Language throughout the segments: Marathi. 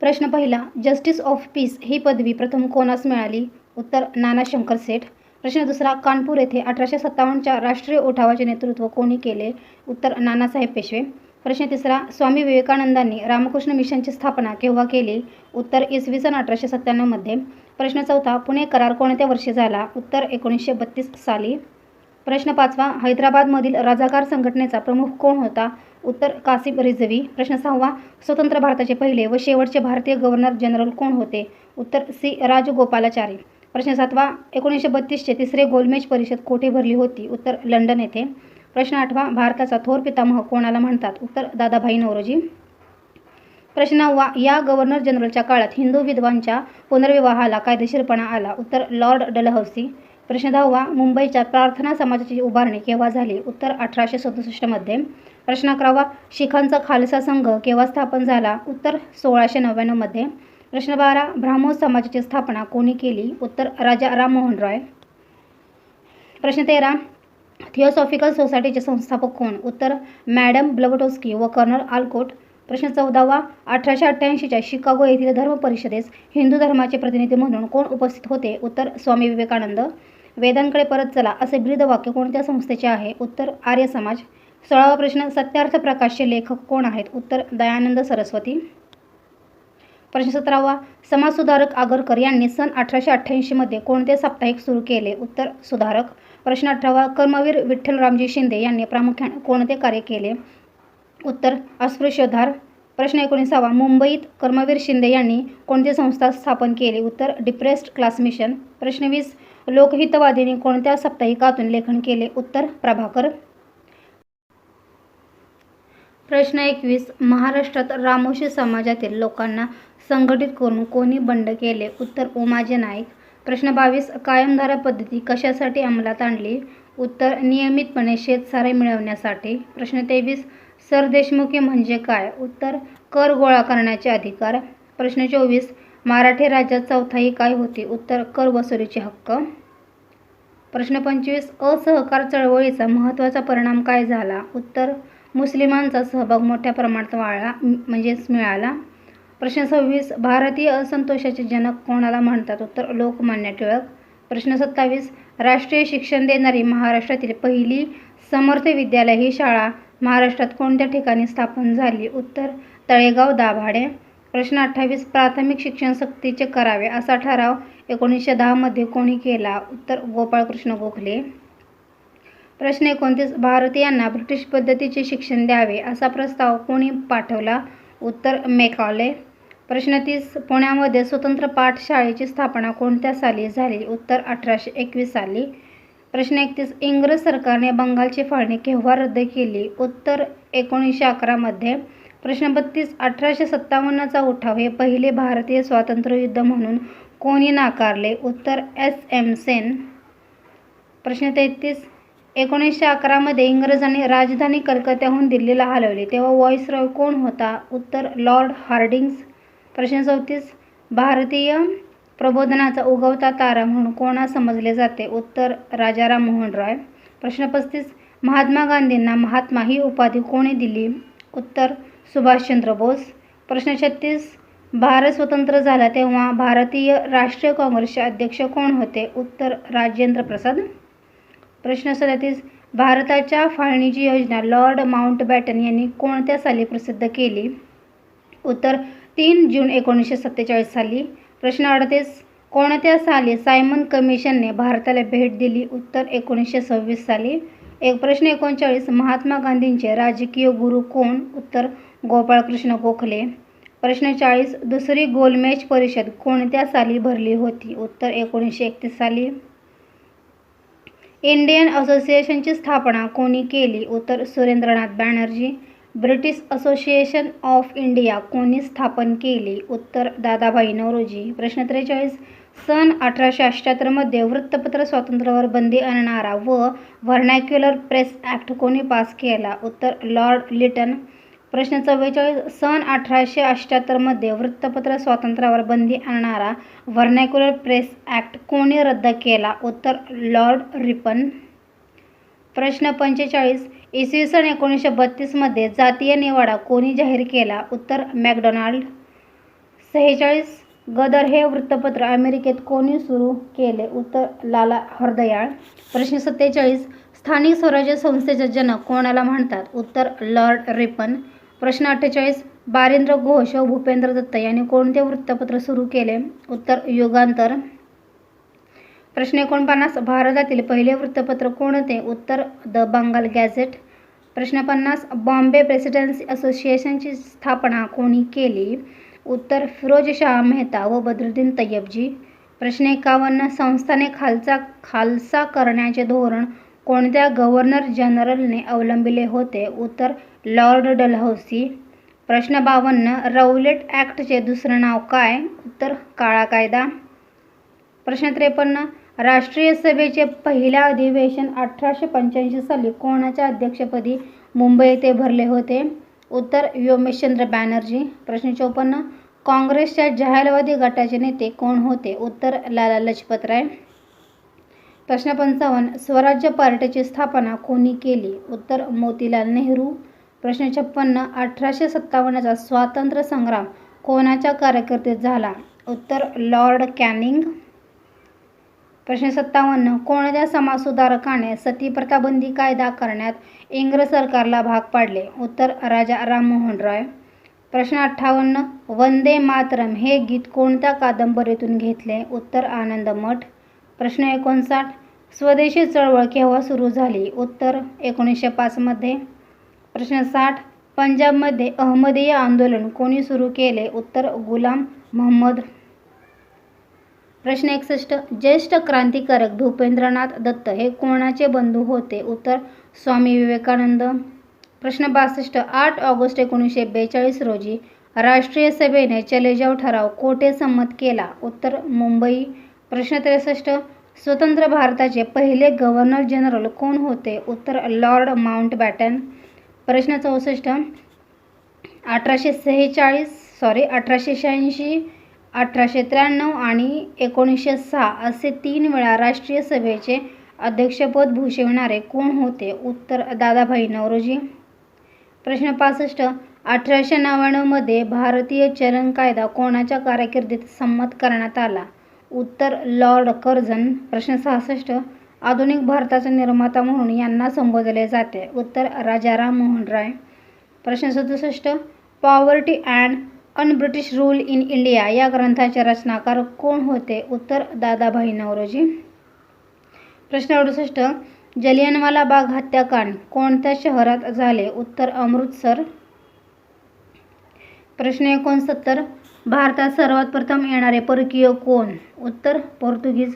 प्रश्न पहिला जस्टिस ऑफ पीस ही पदवी प्रथम कोणास मिळाली? उत्तर नाना शंकर सेठ. प्रश्न दुसरा कानपूर येथे अठराशे सत्तावन्नच्या राष्ट्रीय उठावाचे नेतृत्व कोणी केले? उत्तर नानासाहेब पेशवे. प्रश्न तिसरा स्वामी विवेकानंदांनी रामकृष्ण मिशनची स्थापना केव्हा केली? उत्तर इसवी सन अठराशे सत्त्याण्णवमध्ये प्रश्न चौथा पुणे करार कोणत्या वर्षी झाला? उत्तर एकोणीसशे बत्तीस साली. प्रश्न पाचवा हैदराबादमधील राजागार संघटनेचा प्रमुख कोण होता? उत्तर कासिम रिझवी. प्रश्न सहावा स्वतंत्र भारताचे पहिले व शेवटचे भारतीय गव्हर्नर जनरल कोण होते? उत्तर सी राजगोपालाचारी. प्रश्न सातवा एकोणीसशे बत्तीसचे तिसरे गोलमेज परिषद कोठे भरली होती? उत्तर लंडन येथे. प्रश्न आठवा भारताचा थोर पितामह कोणाला म्हणतात? उत्तर दादाभाई नौरोजी. प्रश्न नववा या गव्हर्नर जनरलच्या काळात हिंदू विधवांच्या पुनर्विवाहाला कायदेशीरपणा आला. उत्तर लॉर्ड डलहौसी. प्रश्न दहावा मुंबईच्या प्रार्थना समाजाची उभारणी केव्हा झाली? उत्तर अठराशे सदुसष्टमध्ये प्रश्न अकरावा शिखांचा खालसा संघ केव्हा स्थापन झाला? उत्तर सोळाशे नव्याण्णवमध्ये प्रश्न बारा ब्राह्मो समाजाची स्थापना कोणी केली? उत्तर राजा राममोहन रॉय. प्रश्न तेरा थिओसॉफिकल सोसायटीचे संस्थापक कोण? उत्तर मॅडम ब्लवटोस्की व कर्नल आलकोट. प्रश्न चौदावा अठराशे अठ्ठ्याऐंशीच्या शिकागो येथील धर्म परिषदेस हिंदू धर्माचे प्रतिनिधी म्हणून कोण उपस्थित होते? उत्तर स्वामी विवेकानंद. वेदांकडे परत चला असे ब्रीद वाक्य कोणत्या संस्थेचे आहे? उत्तर आर्य समाज. सोळावा प्रश्न सत्यार्थ प्रकाशचे लेखक कोण आहेत? उत्तर दयानंद सरस्वती. प्रश्न सतरावा समाजसुधारक आगरकर यांनी सन अठराशे अठ्ठ्याऐंशीमध्ये कोणते साप्ताहिक सुरू केले? उत्तर सुधारक. प्रश्न अठरावा कर्मवीर विठ्ठलरामजी शिंदे यांनी प्रामुख्याने कोणते कार्य केले? उत्तर अस्पृश्यधार. प्रश्न एकोणीसावा मुंबईत कर्मवीर शिंदे यांनी कोणती संस्था स्थापन केली? उत्तर डिप्रेस्ड क्लास मिशन. प्रश्न वीस लोकहितवादीने कोणत्या साप्ताहिकातून लेखन केले? उत्तर प्रभाकर. प्रश्न एकवीस. महाराष्ट्रात रामोशी समाजातील लोकांना संघटित करून कोणी बंड केले? उत्तर उमाजी नाईक. प्रश्न बावीस. कायमधारा पद्धती कशासाठी अंमलात आणली? उत्तर नियमितपणे शेतसारे मिळवण्यासाठी. प्रश्न तेवीस. सरदेशमुखी म्हणजे काय? उत्तर कर गोळा करण्याचे अधिकार. प्रश्न चोवीस. मराठी राज्यात चौथाई काय होती? उत्तर कर वसुलीचे हक्क. प्रश्न पंचवीस असहकार चळवळीचा महत्त्वाचा परिणाम काय झाला? उत्तर मुस्लिमांचा सहभाग मोठ्या प्रमाणात वाढला म्हणजेच मिळाला. प्रश्न सव्वीस भारतीय असंतोषाचे जनक कोणाला म्हणतात? उत्तर लोकमान्य टिळक. प्रश्न सत्तावीस राष्ट्रीय शिक्षण देणारी महाराष्ट्रातील पहिली समर्थ विद्यालय ही शाळा महाराष्ट्रात कोणत्या ठिकाणी स्थापन झाली? उत्तर तळेगाव दाभाडे. प्रश्न अठ्ठावीस प्राथमिक शिक्षण सक्तीचे करावे असा ठराव एकोणीसशे दहामध्ये कोणी केला? उत्तर गोपाळकृष्ण गोखले. प्रश्न एकोणतीस भारतीयांना ब्रिटिश पद्धतीचे शिक्षण द्यावे असा प्रस्ताव कोणी पाठवला? उत्तर मेकॉले. प्रश्न तीस पुण्यामध्ये स्वतंत्र पाठशाळेची स्थापना कोणत्या साली झाली? उत्तर अठराशे एकवीस साली. प्रश्न एकतीस इंग्रज सरकारने बंगालची फाळणी केव्हा रद्द केली? उत्तर एकोणीसशे अकरामध्ये प्रश्न बत्तीस अठराशे सत्तावन्नचा उठाव हे पहिले भारतीय स्वातंत्र्ययुद्ध म्हणून कोणी नाकारले? उत्तर एस. एम. सेन. प्रश्न तेहतीस. एकोणीसशे अकरामध्ये इंग्रजांनी राजधानी कलकत्त्याहून दिल्लीला हलवली. तेव्हा व्हॉइसरॉय कोण होता? उत्तर लॉर्ड हार्डिंग्स. प्रश्न चौतीस. भारतीय प्रबोधनाचा उगवता तारा म्हणून कोणा समजले जाते? उत्तर राजाराम मोहन रॉय. प्रश्न पस्तीस. महात्मा गांधींना महात्मा ही उपाधी कोणी दिली? उत्तर सुभाषचंद्र बोस. प्रश्न छत्तीस. भारत स्वतंत्र झाला तेव्हा भारतीय राष्ट्रीय काँग्रेसचे अध्यक्ष कोण होते? उत्तर राजेंद्र प्रसाद. प्रश्न सदतीस. भारताच्या फाळणीची योजना लॉर्ड माउंटबॅटन यांनी कोणत्या साली प्रसिद्ध केली? उत्तर तीन जून एकोणीसशे सत्तेचाळीस साली. प्रश्न अडतीस. कोणत्या साली सायमन कमिशनने भारताला भेट दिली? उत्तर एकोणीसशे सव्वीस साली. एक प्रश्न एकोणचाळीस. महात्मा गांधींचे राजकीय गुरु कोण? उत्तर गोपाळकृष्ण गोखले. प्रश्न चाळीस दुसरी गोलमेज परिषद कोणत्या साली भरली होती? उत्तर एकोणीसशे एकतीस साली. इंडियन असोसिएशनची स्थापना कोणी केली? उत्तर Surendranath Banerjee. British Association of India कोणी स्थापन केली? उत्तर दादाभाई नौरोजी. प्रश्न त्रेचाळीस सन अठराशे अठ्ठ्याहत्तरमध्ये वृत्तपत्र स्वातंत्र्यावर बंदी आणणारा व व्हर्नॅक्युलर प्रेस ॲक्ट कोणी पास केला? उत्तर लॉर्ड लिटन. प्रश्न चव्वेचाळीस सन अठराशे अठ्ठ्याहत्तरमध्ये वृत्तपत्र स्वातंत्र्यावर बंदी आणणारा व्हर्नॅक्युलर प्रेस ॲक्ट कोणी रद्द केला? उत्तर लॉर्ड रिपन. प्रश्न पंचेचाळीस इसवी सन एकोणीसशे बत्तीसमध्ये जातीय निवाडा कोणी जाहीर केला? उत्तर मॅकडोनाल्ड. सेहेचाळीस गदर हे वृत्तपत्र अमेरिकेत कोणी सुरू केले? उत्तर लाला हरदयाळ प्रश्न सत्तेचाळीस स्थानिक स्वराज्य संस्थेचे जनक कोणाला म्हणतात? उत्तर लॉर्ड रिपन. प्रश्न अठ्ठेचाळीस. बारिंद्र घोष व भूपेंद्र दत्त यांनी कोणते वृत्तपत्र सुरू केले? उत्तर युगांतर. प्रश्न एकोणपन्नास. भारतातील पहिले वृत्तपत्र कोणते? उत्तर द बंगाल गॅझेट. प्रश्न पन्नास. बॉम्बे प्रेसिडेन्सी असोसिएशनची स्थापना कोणी केली? उत्तर फिरोज शाह मेहता व बद्रुद्दीन तय्यबजी प्रश्न एकावन्न. संस्थाने खालचा खालसा करण्याचे धोरण कोणत्या गव्हर्नर जनरलने अवलंबिले होते? उत्तर लॉर्ड डलहौसी. प्रश्न बावन्न रौलेट ॲक्टचे दुसरं नाव काय? उत्तर काळा कायदा. प्रश्न त्रेपन्न राष्ट्रीय सभेचे पहिले अधिवेशन अठराशे पंच्याऐंशी साली कोणाच्या अध्यक्षपदी मुंबई येथे भरले होते? उत्तर व्योमेशचंद्र बॅनर्जी. प्रश्न चौपन्न काँग्रेसच्या जाहीरवादी गटाचे नेते कोण होते? उत्तर लाला लजपतराय प्रश्न पंचावन्न स्वराज्य पार्टीची स्थापना कोणी केली? उत्तर मोतीलाल नेहरू. प्रश्न छप्पन्न अठराशे सत्तावन्नचा स्वातंत्र्य संग्राम कोणाच्या कार्यकर्तेत झाला? उत्तर लॉर्ड कॅनिंग. प्रश्न सत्तावन्न कोणत्या समाजसुधारकाने सतीप्रथा बंदी कायदा करण्यात इंग्रज सरकारला भाग पाडले? उत्तर राजा राममोहन रॉय. प्रश्न अठ्ठावन्न वंदे मातरम हे गीत कोणत्या कादंबरीतून घेतले? उत्तर आनंदमठ प्रश्न एकोणसाठ स्वदेशी चळवळ केव्हा सुरू झाली? उत्तर एकोणीसशे पाचमध्ये प्रश्न साठ. पंजाबमध्ये अहमदीय आंदोलन. कोणी सुरू केले? उत्तर गुलाम मोहम्मद. प्रश्न एकसष्ट. ज्येष्ठ क्रांतिकारक भूपेंद्रनाथ दत्त हे कोणाचे बंधू होते? उत्तर स्वामी विवेकानंद. प्रश्न बासष्ट. आठ ऑगस्ट एकोणीसशे बेचाळीस रोजी राष्ट्रीय सभेने चलेजाव ठराव कोठे संमत केला? उत्तर मुंबई. प्रश्न त्रेसष्ट. स्वतंत्र भारताचे पहिले गव्हर्नर जनरल कोण होते? उत्तर लॉर्ड माउंटबॅटन. प्रश्न चौसष्ट अठराशे सेहेचाळीस सॉरी अठराशे शहाऐंशी अठराशे त्र्याण्णव आणि एकोणीसशे सहा असे तीन वेळा राष्ट्रीय सभेचे अध्यक्षपद भूषविणारे कोण होते? उत्तर दादाभाई नौरोजी प्रश्न पासष्ट अठराशे नव्याण्णवमध्ये भारतीय चलन कायदा कोणाच्या कारकिर्दीत संमत करण्यात आला? उत्तर लॉर्ड कर्झन. प्रश्न सहासष्ट आधुनिक भारताचा निर्माता म्हणून यांना संबोधले जाते. उत्तर राजा राममोहन राय. प्रश्न सदुसष्ट poverty and un British rule in India या ग्रंथाचे रचनाकार कोण होते? उत्तर दादाभाई नवरोजी. प्रश्न अडुसष्ट जलियनवाला बाग हत्याकांड कोणत्या शहरात झाले? उत्तर अमृतसर. प्रश्न एकोणसत्तर भारतात सर्वात प्रथम येणारे परकीय कोण? उत्तर पोर्तुगीज.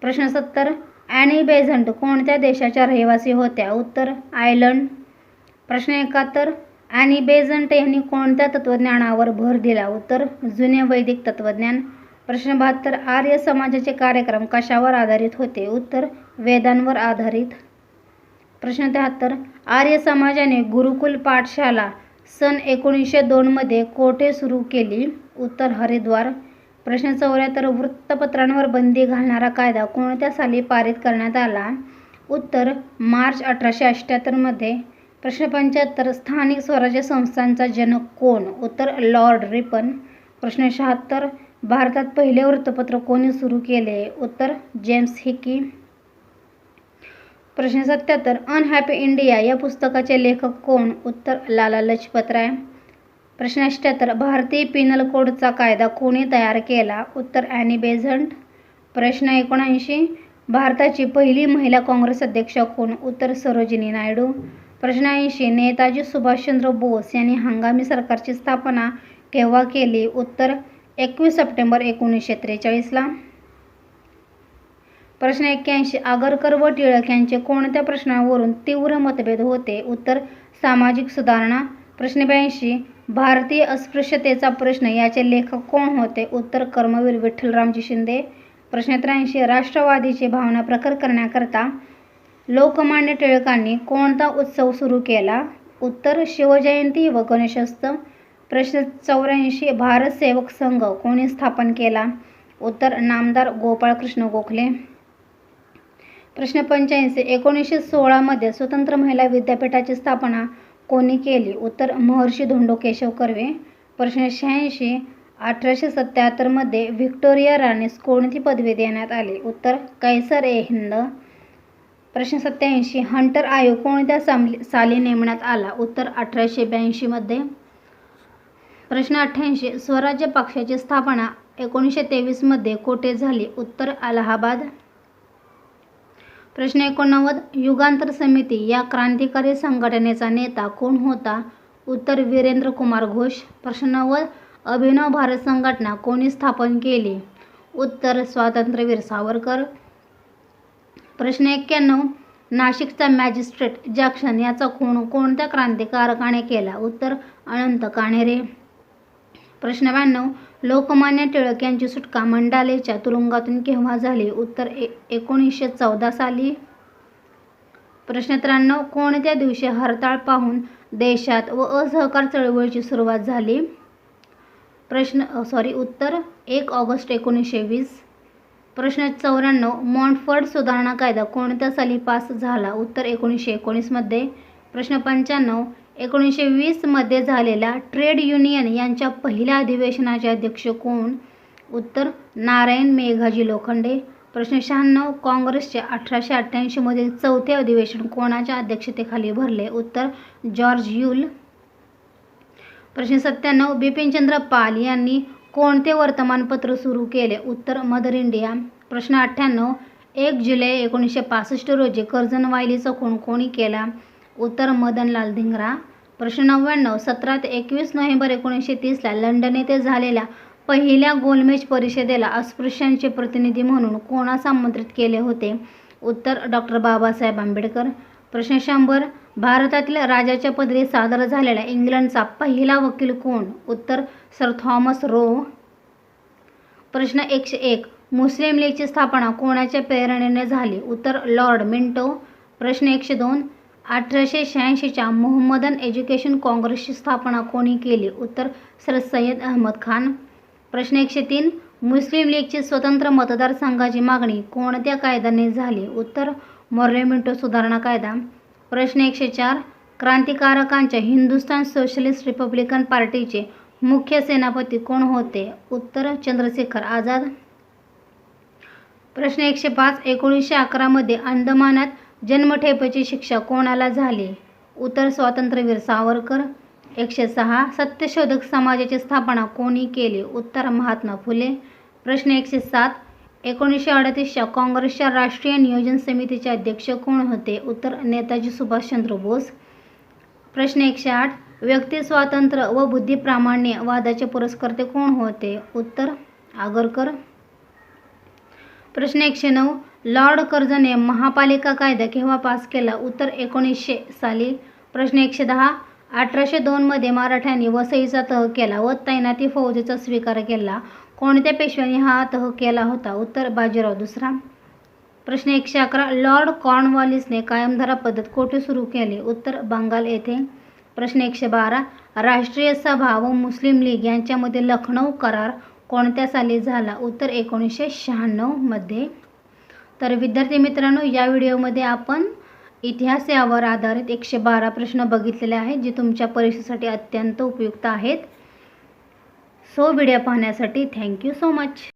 प्रश्न सत्तर ॲनी बेझंट कोणत्या देशाच्या रहिवासी होत्या? उत्तर आयर्लंड. प्रश्न एकाहत्तर. ॲनी बेझंट यांनी कोणत्या तत्त्वज्ञानावर भर दिला? उत्तर जुने वैदिक तत्त्वज्ञान. प्रश्न बहात्तर. आर्य समाजाचे कार्यक्रम कशावर आधारित होते? उत्तर वेदांवर आधारित. प्रश्न त्र्याहत्तर. आर्य समाजाने गुरुकुल पाठशाला सन एकोणीसशे दोनमध्ये कोठे सुरू केली? उत्तर हरिद्वार. प्रश्न चौऱ्याहत्तर वृत्तपत्रांवर बंदी घालणारा कायदा कोणत्या साली पारित करण्यात आला? उत्तर मार्च अठराशे अठ्ठ्याहत्तरमध्ये प्रश्न पंच्याहत्तर स्थानिक स्वराज्य संस्थांचा जनक कोण? उत्तर लॉर्ड रिपन. प्रश्न शहात्तर भारतात पहिले वृत्तपत्र कोणी सुरू केले? उत्तर जेम्स हिकी. प्रश्न सत्याहत्तर अनहॅपी इंडिया या पुस्तकाचे लेखक कोण? उत्तर लाला लजपतराय. प्रश्न अठ्ठ्याहत्तर भारतीय पिनल कोडचा कायदा कोणी तयार केला? उत्तर ॲनी बेझंट. प्रश्न एकोणऐंशी भारताची पहिली महिला काँग्रेस अध्यक्ष कोण? उत्तर सरोजिनी नायडू. प्रश्न ऐंशी नेताजी सुभाषचंद्र बोस यांनी हंगामी सरकारची स्थापना केव्हा केली? उत्तर एकवीस सप्टेंबर एकोणीसशे त्रेचाळीसला. प्रश्न एक्क्याऐंशी आगरकर व टिळक यांचे कोणत्या प्रश्नावरून तीव्र मतभेद होते? उत्तर सामाजिक सुधारणा. प्रश्न ब्याऐंशी भारतीय अस्पृश्यतेचा प्रश्न याचे लेखक कोण होते? उत्तर कर्मवीर विठ्ठलरामजी शिंदे. प्रश्न त्र्याऐंशी राष्ट्रवादीची भावना प्रखर करण्याकरता लोकमान्य टिळकांनी कोणता उत्सव सुरू केला? उत्तर शिवजयंती व गणेशोत्सव. प्रश्न चौऱ्याऐंशी भारत सेवक संघ कोणी स्थापन केला? उत्तर नामदार गोपाळकृष्ण गोखले. प्रश्न पंच्याऐंशी एकोणीसशे सोळामध्ये स्वतंत्र महिला विद्यापीठाची स्थापना कोणी केली? उत्तर महर्षी धोंडो केशव कर्वे. प्रश्न शहाऐंशी अठराशे सत्याहत्तरमध्ये व्हिक्टोरिया राणीस कोणती पदवी देण्यात आली? उत्तर कैसर ए हिंद. प्रश्न सत्याऐंशी हंटर आयोग कोणत्या सामली साली नेमण्यात आला? उत्तर अठराशे ब्याऐंशीमध्ये प्रश्न अठ्ठ्याऐंशी स्वराज्य पक्षाची स्थापना एकोणीसशे तेवीसमध्ये कोठे झाली? उत्तर अलाहाबाद. प्रश्न एकोणनव्वद. युगांतर समिती या क्रांतिकारी संघटनेचा नेता कोण होता? उत्तर वीरेंद्र कुमार घोष. प्रश्न नव्वद. अभिनव भारत संघटना कोणी स्थापन केली? उत्तर स्वातंत्र्यवीर सावरकर. प्रश्न एक्क्याण्णव. नाशिकचा मॅजिस्ट्रेट जॅक्शन याचा खून कोणत्या क्रांतिकारकाने केला? उत्तर अनंत कान्हेरे प्रश्न ब्याण्णव. लोकमान्य टिळक यांची सुटका मंडालेच्या तुरुंगातून केव्हा झाली? उत्तर ए एकोणीसशे चौदा साली. प्रश्न त्र्याण्णव कोणत्या दिवशी हरताळ पाहून देशात व असहकार चळवळीची सुरुवात झाली? प्रश्न सॉरी उत्तर एक ऑगस्ट एकोणीसशे वीस. प्रश्न चौऱ्याण्णव मॉन्टफर्ड सुधारणा कायदा कोणत्या साली पास झाला? उत्तर एकोणीसशे एकोणीसमध्ये प्रश्न पंच्याण्णव एकोणीसशे वीसमध्ये झालेल्या ट्रेड युनियन यांच्या पहिल्या अधिवेशनाचे अध्यक्ष कोण? उत्तर नारायण मेघाजी लोखंडे. प्रश्न शहाण्णव काँग्रेसचे अठराशे अठ्ठ्याऐंशीमधील चौथे अधिवेशन कोणाच्या अध्यक्षतेखाली भरले? उत्तर जॉर्ज युल प्रश्न सत्त्याण्णव बिपिनचंद्र पाल यांनी कोणते वर्तमानपत्र सुरू केले? उत्तर मदर इंडिया. प्रश्न अठ्ठ्याण्णव एक जुलै एकोणीसशे पासष्ट रोजी कर्जनवायलीचा खून कोणी केला. उत्तर मदनलाल धिंगरा. प्रश्न नव्याण्णव सतरा ते एकवीस नोव्हेंबर एकोणीसशे तीसला लंडन येथे झालेल्या पहिल्या गोलमेज परिषदेला अस्पृश्यांचे प्रतिनिधी म्हणून कोणास आमंत्रित केले होते? उत्तर डॉक्टर बाबासाहेब आंबेडकर. प्रश्न शंभर भारतातील राजाच्या पदरी सादर झालेला इंग्लंडचा पहिला वकील कोण? उत्तर सर थॉमस रो. प्रश्न एकशे एक मुस्लिम लीगची स्थापना कोणाच्या प्रेरणेने झाली? उत्तर लॉर्ड मिंटो. प्रश्न एकशे दोन अठराशे शहाऐंशीच्या मोहम्मदन एज्युकेशन काँग्रेसची स्थापना कोणी केली? उत्तर सर सय्यद अहमद खान. प्रश्न एकशे तीन मुस्लिम लीगची स्वतंत्र मतदारसंघाची मागणी कोणत्या कायद्याने झाली? उत्तर मोर्रेमिंटो सुधारणा कायदा. प्रश्न एकशे चार क्रांतिकारकांच्या हिंदुस्थान सोशलिस्ट रिपब्लिकन पार्टीचे मुख्य सेनापती कोण होते? उत्तर चंद्रशेखर आझाद. प्रश्न एकशे पाच एकोणीसशे अकरामध्ये अंदमानात जन्मठेपेची शिक्षा कोणाला झाली? उत्तर स्वातंत्र्यवीर सावरकर. एकशे सहा सत्यशोधक समाजाची स्थापना कोणी केली? उत्तर महात्मा फुले. प्रश्न एकशे सात एकोणीसशे अडतीसच्या काँग्रेसच्या राष्ट्रीय नियोजन समितीचे अध्यक्ष कोण होते? उत्तर नेताजी सुभाषचंद्र बोस. प्रश्न एकशे आठ व्यक्ती स्वातंत्र्य व बुद्धिप्रामाण्य वादाचे पुरस्कर्ते कोण होते? उत्तर आगरकर. प्रश्न एकशे नऊ लॉर्ड कर्जने महापालिका कायदा केव्हा पास केला? उत्तर एकोणीसशे साली. प्रश्न एकशे दहा. अठराशे दोनमध्ये मराठ्यांनी वसईचा तह केला व तैनाती फौजेचा स्वीकार केला. कोणत्या पेशव्यांनी हा तह केला होता? उत्तर बाजीराव दुसरा. प्रश्न एकशे अकरा. लॉर्ड कॉर्नवॉलिसने कायमधारा पद्धत कोठे सुरू केली? उत्तर बंगाल येथे. प्रश्न एकशे बारा. राष्ट्रीय सभा व मुस्लिम लीग यांच्यामध्ये लखनौ करार कोणत्या साली झाला? उत्तर एकोणीसशे शहाण्णवमध्ये तर विद्यार्थी मित्रांनो या व्हिडिओमध्ये आपण इतिहास यावर आधारित एकशे बारा प्रश्न बघितलेले आहेत जे तुमच्या परीक्षेसाठी अत्यंत उपयुक्त आहेत. सो व्हिडिओ पाहण्यासाठी थँक्यू सो मच